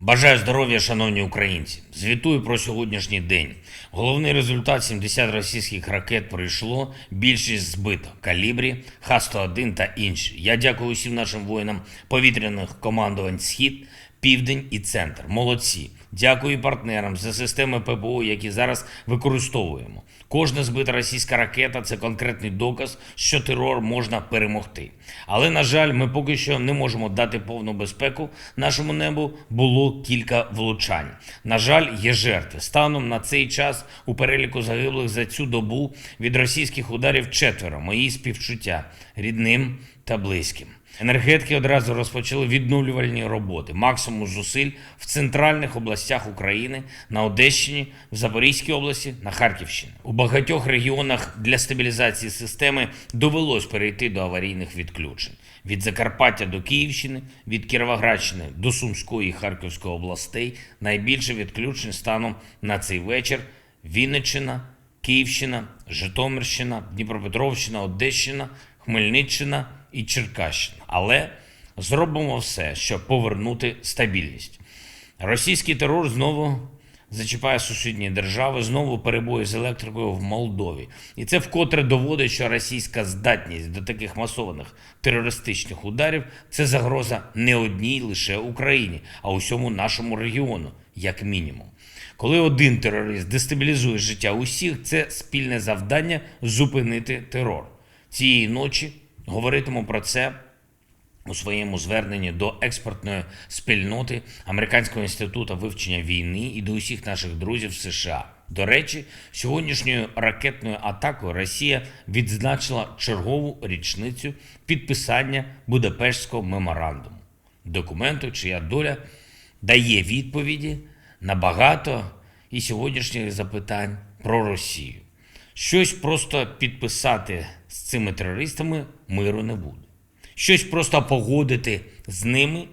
Бажаю здоров'я, шановні українці. Звітую про сьогоднішній день. Головний результат 70 російських ракет пройшло, більшість збито. Калібрі, Х-101 та інші. Я дякую усім нашим воїнам повітряних командувань Схід, Південь і Центр. Молодці. Дякую партнерам за системи ППО, які зараз використовуємо. Кожна збита російська ракета це конкретний доказ, що терор можна перемогти. Але на жаль, ми поки що не можемо дати повну безпеку нашому небу. Було кілька влучань. На жаль, є жертви. Станом на цей час у переліку загиблих за цю добу від російських ударів четверо. Мої співчуття рідним та близьким. Енергетики одразу розпочали відновлювальні роботи. Максимум зусиль в центральних областях України, на Одещині, в Запорізькій області, на Харківщині. У багатьох регіонах для стабілізації системи довелось перейти до аварійних відключень. Від Закарпаття до Київщини, від Кіровоградщини до Сумської і Харківської областей найбільше відключень станом на цей вечір Вінниччина, Київщина, Житомирщина, Дніпропетровщина, Одещина, Хмельниччина і Черкащина. Але зробимо все, щоб повернути стабільність. Російський терор знову зачіпає сусідні держави, знову перебої з електрикою в Молдові. І це вкотре доводить, що російська здатність до таких масованих терористичних ударів це загроза не одній лише Україні, а усьому нашому регіону, як мінімум. Коли один терорист дестабілізує життя усіх, це спільне завдання зупинити терор. Цієї ночі говоритиму про це у своєму зверненні до експертної спільноти Американського інституту вивчення війни і до усіх наших друзів США. До речі, сьогоднішньою ракетною атакою Росія відзначила чергову річницю підписання Будапештського меморандуму, документу, чия доля дає відповіді на багато і сьогоднішніх запитань про Росію. Щось просто підписати з цими терористами миру не буде. Щось просто погодити з ними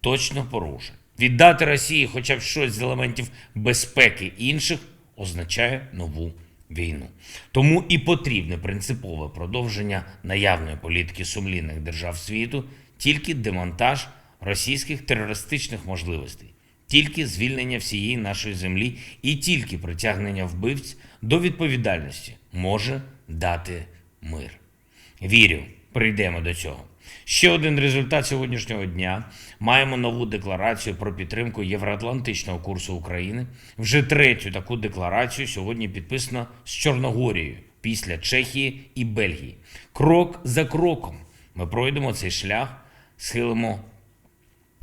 точно порушить. Віддати Росії хоча б щось з елементів безпеки інших означає нову війну. Тому і потрібне принципове продовження наявної політики сумлінних держав світу, тільки демонтаж російських терористичних можливостей, тільки звільнення всієї нашої землі і тільки притягнення вбивць до відповідальності може дати мир. Вірю, прийдемо до цього. Ще один результат сьогоднішнього дня. Маємо нову декларацію про підтримку євроатлантичного курсу України. Вже третю таку декларацію сьогодні підписано з Чорногорією після Чехії і Бельгії. Крок за кроком ми пройдемо цей шлях, схилимо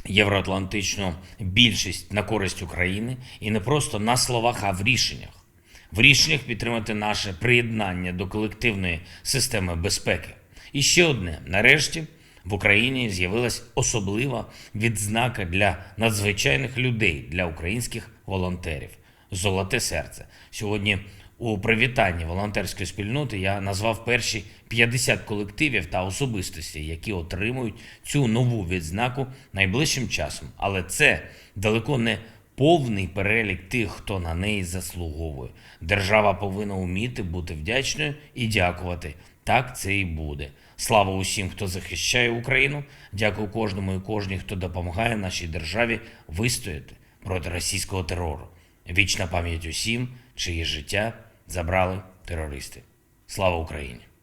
євроатлантичну більшість на користь України і не просто на словах, а в рішеннях. В рішеннях підтримати наше приєднання до колективної системи безпеки. І ще одне: нарешті в Україні з'явилась особлива відзнака для надзвичайних людей, для українських волонтерів. Золоте серце. Сьогодні у привітанні волонтерської спільноти я назвав перші 50 колективів та особистостей, які отримують цю нову відзнаку найближчим часом. Але це далеко не повний перелік тих, хто на неї заслуговує. Держава повинна вміти бути вдячною і дякувати. Так це і буде. Слава усім, хто захищає Україну. Дякую кожному і кожній, хто допомагає нашій державі вистояти проти російського терору. Вічна пам'ять усім, чиє життя забрали терористи. Слава Україні!